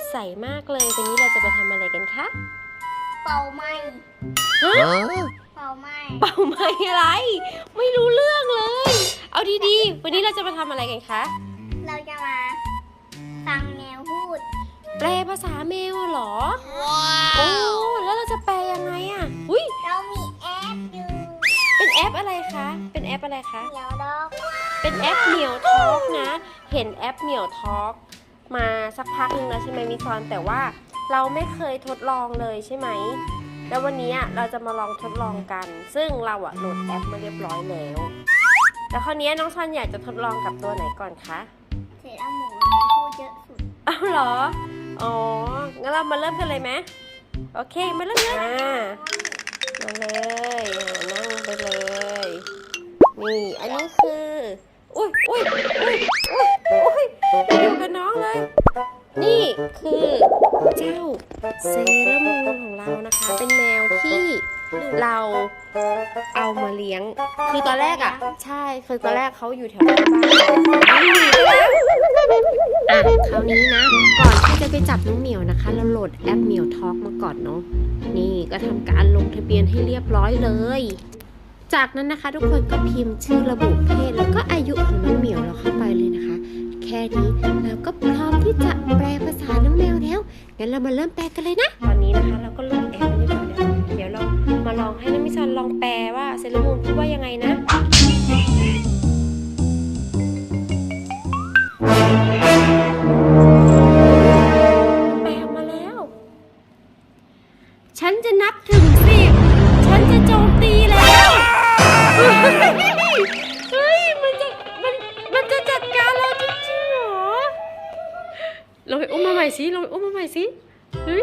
ดใสมากเลย วันนี้เราจะมาทำอะไรกันคะ เป่าไหมฮะเป่าไหมเป่าไม้อะไร ไม่รู้เรื่องเลย เอาดีๆ วันนี้เราจะมาทำอะไรกันคะ เราจะมาฟังแนวพูด แปลภาษาแมวเหรอโอ้แล้วเราจะแปลยังไงอะอุ้ยเรามีแอปอยู่เป็นแอปอะไรคะ เป็นแอปอะไรคะ เดี๋ยวดอกเป็นแอปเหมียวทอล์กนะ เห็นแอปเหมียวทอล์ก มาสักพักหนึงแล้วใช่ไหมมิซอนแต่ว่าเราไม่เคยทดลองเลยใช่ไหม แล้ววันนี้อะเราจะมาลองทดลองกัน ซึ่งเราอะโหลดแอปมาเรียบร้อยแล้ว แล้วคราวนี้น้องซอนอยากจะทดลองกับตัวไหนก่อนคะเสร็จแล้วหมูมันพูดเยอะสุดอ้าวเหรอ อ๋อ งั้นเรามาเริ่มกันเลยไหมโอเค มาเริ่มเลยอ่ามาเลยอ่านั่งไปเลย นี่ อันนี้คือ อุ้ยอุ้ย นี่คือเจ้าเซรามูนของเรานะคะ เป็นแมวที่เราเอามาเลี้ยง คือตอนแรกอะ ใช่คือตอนแรกเขาอยู่แถวบ้าบ้านหนีไปแล้วอะคราวนี้นะ ก่อนที่จะไปจับน้องเหมียวนะคะ เราโหลดแอปเหมียวทอกมาก่อนเนาะนี่ก็ทำการลงทะเบียนให้เรียบร้อยเลย จากนั้นนะคะ ทุกคนก็พิมพ์ชื่อระบุเพศ แล้วก็อายุของน้องเหมียวเราเข้าไปเลยนะคะ แค่นี้เราก็พร้อ แปลภาษาน้องแมวแล้ว งั้นเรามาเริ่มแปลกันเลยนะ ตอนนี้นะคะเราก็โหลดแอปไว้เรียบร้อยแล้วเดี๋ยวเรามาลองให้น้องมิซันลองแปลว่าเซเลอรามูนพูดว่ายังไงนะแปลมาแล้ว ฉันจะนับถึงสิบฉันจะโจมตีแล้ว เราไปอุ้มมาใหม่สิเราไปอุ้มมาใหม่สิเฮ้ย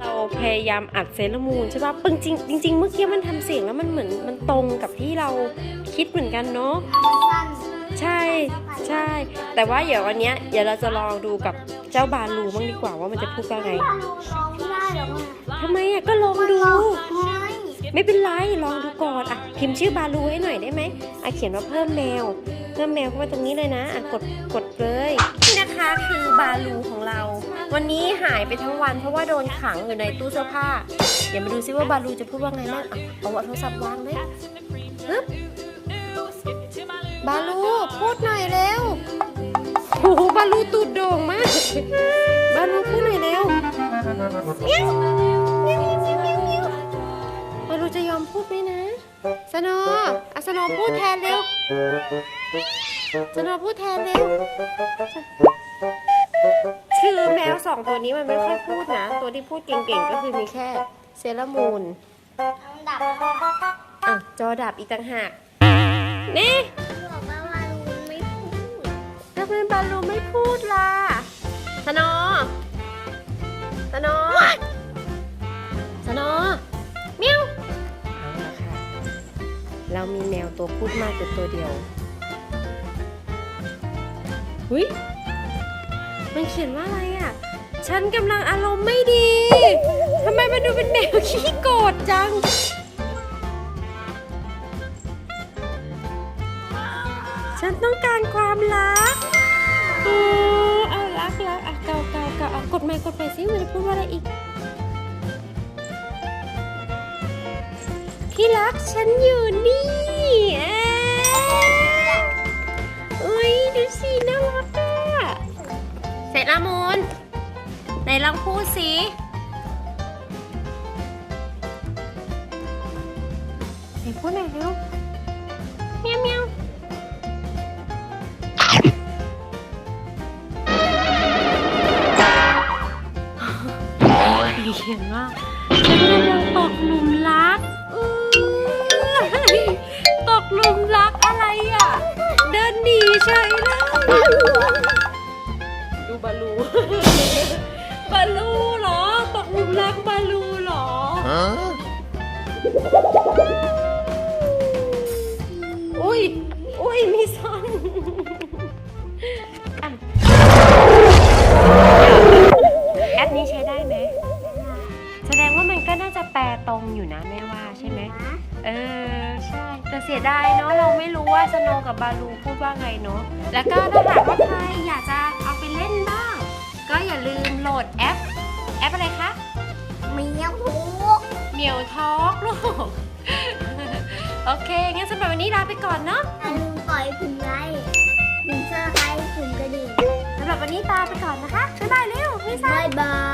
เราพยายามอัดเซเลมูนใช่ป่ะปึงจริงจริง ๆ เมื่อกี้มันทำเสียงแล้วมันเหมือนมันตรงกับที่เราคิดเหมือนกันเนาะใช่ใช่ แต่ว่าเดี๋ยววันนี้ยเดี๋ยวเราจะลองดูกับเจ้าบาลูบ้างดีกว่าว่ามันจะพูดว่าไงทำไมอะก็ลองดู ไม่เป็นไรลองดูก่อนอะพิมพ์ชื่อบาลูให้หน่อยได้ไหมอะเขียนว่าเพิ่มแมว พิ่มแมวเข้ามาตรงนี้เลยนะอะกดกดเลยนี่นะคะคือบาลูของเรา วันนี้หายไปทั้งวันเพราะว่าโดนขังอยู่ในตู้เสื้อผ้า เดี๋ยวมาดูซิว่าบาลูจะพูดว่าไงบ้างอะเอาโทรศัพท์วางเลยปึ๊บบาลูพูดหน่อยเร็วโอ้โหบาลูตูดโด่งมากบาลูพูดหน่อยเร็วเมียวเมียวเมียวเมียวเมียวบาลูจะยอมพูดไหมนะสโนอะสโนพูดแทนเร็ว สโนว์พูดแทนเร็วคือแมวสองตัวนี้มันไม่ค่อยพูดนะ ตัวที่พูดเก่งๆก็คือมีแค่เซรามูนอันดับแรกอะจอดับอีกต่างหาก นี่บอกว่าว่าลุงไม่พูดทำไมบาลูไม่พูดล่ะสโนว์สโนว์สโนว์เมียวเอาละค่ะ เรามีแมวตัวพูดมากตัวตัวเดียว หุยมันเขียนว่าอะไรอะ ฉันกำลังอารมณ์ไม่ดี ทำไมมันดูเป็นแมวขี้โกรธจัง ฉันต้องการความรักโอ้เอารักรักอะเกาเกาเกาเอากดไม่กดไปสิมันจะพูดว่าอะไรอีก ที่รักฉันอยู่นี่ ไหนลองพูดสิไหนพูดหน่อยเร็วเมียวเมียวเขียนว่าฉันกำลังตกหลุมรักอื้อตกหลุมรักอะไรอะ เดินหนีเฉยเลย อุ้ย อุ้ย มีซ่อนอะแอปนี้ใช้ได้ไหม แสดงว่ามันก็น่าจะแปลตรงอยู่นะแม่ว่าใช่ไหม เออ ใช่ แต่เสียดายเนาะเราไม่รู้ว่าสโนกับบาลูพูดว่าไงเนาะ แล้วก็ถ้าหากว่าใครอยากจะ เหมียวทอกลูก โอเค งั้นสำหรับวันนี้ลาไปก่อนเนาะอย่าลืมปล่อยผึ่งไลค์ผึ่งเซอร์ไพรส์ผึ่งกระดิ่งสำหรับวันนี้ลาไปก่อนนะคะ บ๊ายบายเร็วพี่ซ่าบายบา